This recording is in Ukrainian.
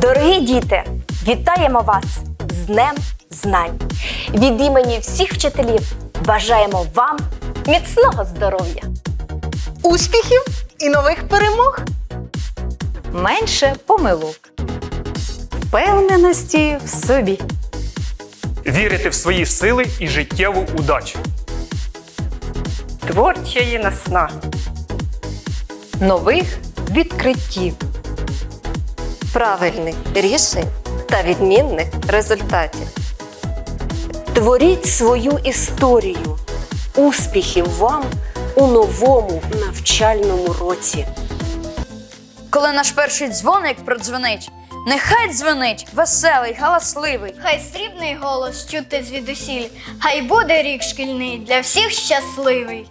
Дорогі діти, вітаємо вас з Днем Знань! Від імені всіх вчителів бажаємо вам міцного здоров'я! Успіхів і нових перемог! менше помилок, впевненості в собі, Вірити в свої сили і життєву удачу. Творчої наснаги! нових відкриттів, правильних рішень та відмінних результатів. Творіть свою історію. Успіхів вам у новому навчальному році! Коли наш перший дзвоник продзвонить, нехай дзвонить веселий, галасливий. Хай срібний голос чути звідусіль, хай буде рік шкільний для всіх щасливий.